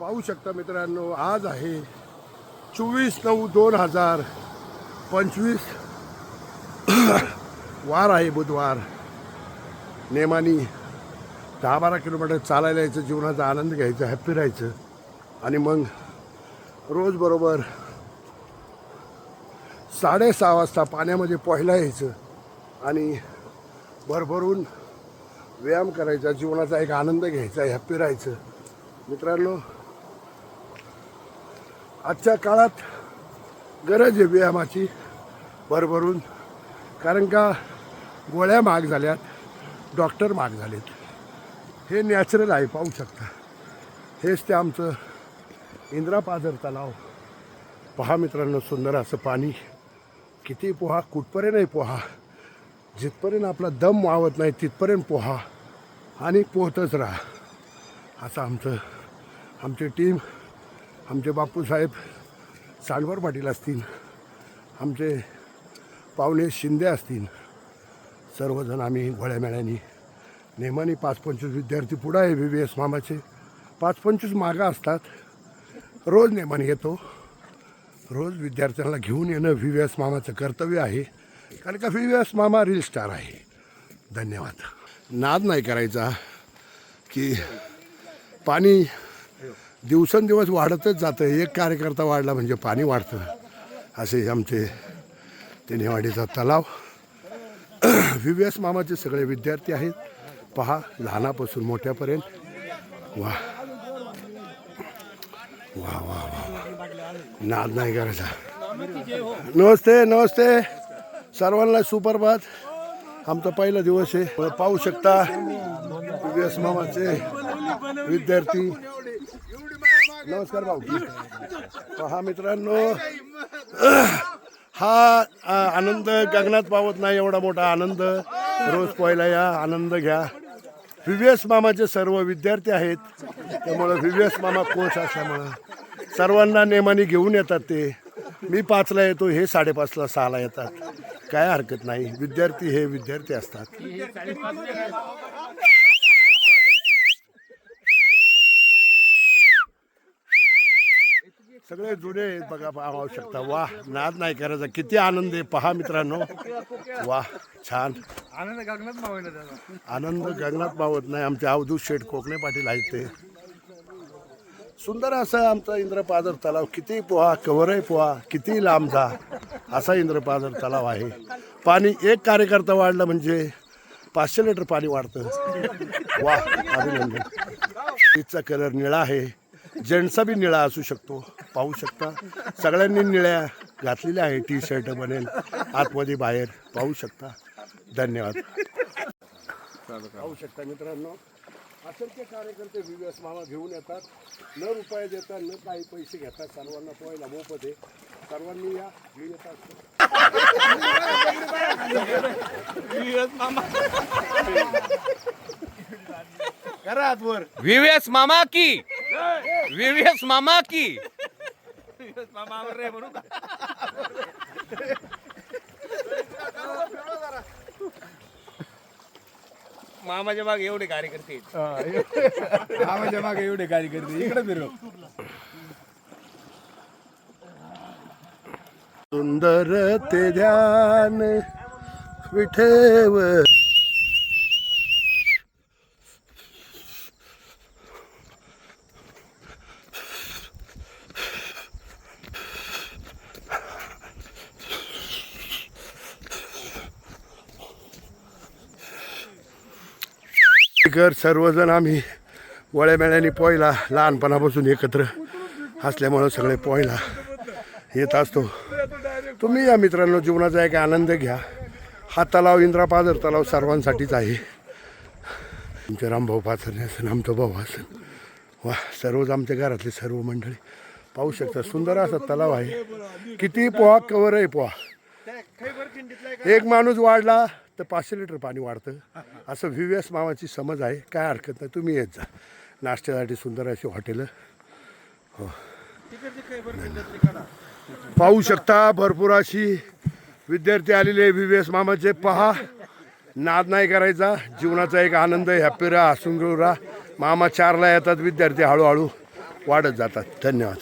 पाहू शकता मित्रांनो आज आहे चोवीस नऊ दोन हजार पंचवीस. वार आहे बुधवार. नेमानी दहा बारा किलोमीटर चालायला यायचं जीवनाचा आनंद घ्यायचा हॅप्पी राहायचं. आणि मग रोज बरोबर साडेसहा वाजता पाण्यामध्ये पोहायला यायचं आणि भरभरून व्यायाम करायचा जीवनाचा एक आनंद घ्यायचा हॅप्पी राहायचं. मित्रांनो आजच्या काळात गरज आहे व्यायामाची भरभरून. कारण का गोळ्या महाग झाल्यात डॉक्टर महाग झालेत. हे नॅचरल आहे पाहू शकता. हेच ते आमचं इंद्रापाजर तलाव. पहा मित्रांनो सुंदर असं पाणी. किती पोहा कुठपर्यंत आहे पोहा. जिथपर्यंत आपला दम वावत नाही तिथपर्यंत पोहा. आणि पोहतच राहा. असं आमचं आमची टीम आमचे बापूसाहेब चांडवर पाटील असतील आमचे पाहुणे शिंदे असतील सर्वजण आम्ही घोळ्यामेळ्याने नेमाने पाच पंचवीस विद्यार्थी पुढं आहे बी बी एस मामाचे. पाच पंचवीस मागं असतात. रोज नेमाने येतो. रोज विद्यार्थ्यांना घेऊन येणं व्ही व्ही एस मामाचं कर्तव्य आहे. कारण का व्ही व्ही एस मामा रील स्टार आहे. धन्यवाद. नाद नाही करायचा की पाणी दिवसेंदिवस वाढतच जातं. एक कार्यकर्ता वाढला म्हणजे पाणी वाढतं. असे आमचे ते नेवाडीचा तलाव. व्ही व्ही एस मामाचे सगळे विद्यार्थी आहेत. पहा लहानापासून मोठ्यापर्यंत. वा. वा वा वा नाद नाही करायचा. नमस्ते नमस्ते. सर्वांना सुप्रभात. आमचा पहिला दिवस आहे. पाहू शकता व्ही एस मामाचे विद्यार्थी. नमस्कार भाऊ पहा मित्रांनो. हा आनंद गगनात पावत नाही एवढा मोठा आनंद. रोज पोहायला या आनंद घ्या. व्ही व्ही एस मामाचे सर्व विद्यार्थी आहेत. त्यामुळं व्ही व्ही एस मामा कोच असल्यामुळं सर्वांना नेमाने घेऊन येतात ते. मी पाचला येतो हे साडेपाचला सहाला येतात. काय हरकत नाही. विद्यार्थी हे विद्यार्थी असतात. सगळे जुने आहेत बघा पाहू शकता. वा नाद नाही करायचा. किती आनंद आहे. पहा मित्रांनो. वा छान. आनंद गगनात मावला त्याचा. आनंद गगनात मावत नाही. आमचे अवधूत शेठ कोकणे पाटील आहेत ते. सुंदर असा आमचा इंद्रपाजर तलाव. किती पोहा कवरही पोहा. किती लांब जा. असा इंद्रपाजर तलाव आहे. पाणी एक कार्यकर्ता वाढला म्हणजे पाचशे लिटर पाणी वाढतं. वा अभिनंदन. तिचा कलर निळा आहे. जेंट्सचा बी निळा असू शकतो. पाहू शकता. सगळ्यांनी निळ्या घातलेल्या आहे टी शर्ट बनेल आतमध्ये बाहेर. पाहू शकता. धन्यवाद. पाहू शकता मित्रांनो. असंख्य कार्यकर्ते व्ही एस मामा घेऊन येतात. न रुपये देतात न काही पैसे घेतात. सर्वांना पोहायला मोफत आहे. सर्वांनी या. मी येतात. करा आतवर व्हीव्हीएस मामा. की. व्हीव्हीएस मामा की. मामावर रे म्हणू का मामाच्या मागे एवढे कार्यकर्ते आहेत. मामाच्या मागे एवढे कार्यकर्ते इकडे फिरव. सुंदर ते ध्यान विठेव कर सर्वजण आम्ही वळ्यामेळ्याने पोहायला लहानपणापासून एकत्र असल्यामुळं सगळे पोहायला येत असतो. तुम्ही या मित्रांनो जीवनाचा एक आनंद घ्या. हा तलाव इंद्रापादर तलाव सर्वांसाठीच आहे. आमचे रामभाऊ पाचरणे असेल आमचं भाऊ असेल वा सर्वच आमच्या घरातले सर्व मंडळी पाहू शकता सुंदर असा तलाव आहे. किती पोहा कवर आहे पोहा. एक माणूस वाढला तर पाचशे लिटर पाणी वाढतं. असं व्ही एस मामाची समज आहे. काय हरकत नाही. तुम्ही येत जा. नाश्त्यासाठी सुंदर अशी हॉटेलं. पाहू शकता भरपूर अशी विद्यार्थी आलेले व्ही एस मामाचे. पहा. नाद नाही करायचा. जीवनाचा एक आनंद हॅप्पी राहा हसून राहा मामा चारला येतात. विद्यार्थी हळूहळू वाढत जातात. धन्यवाद.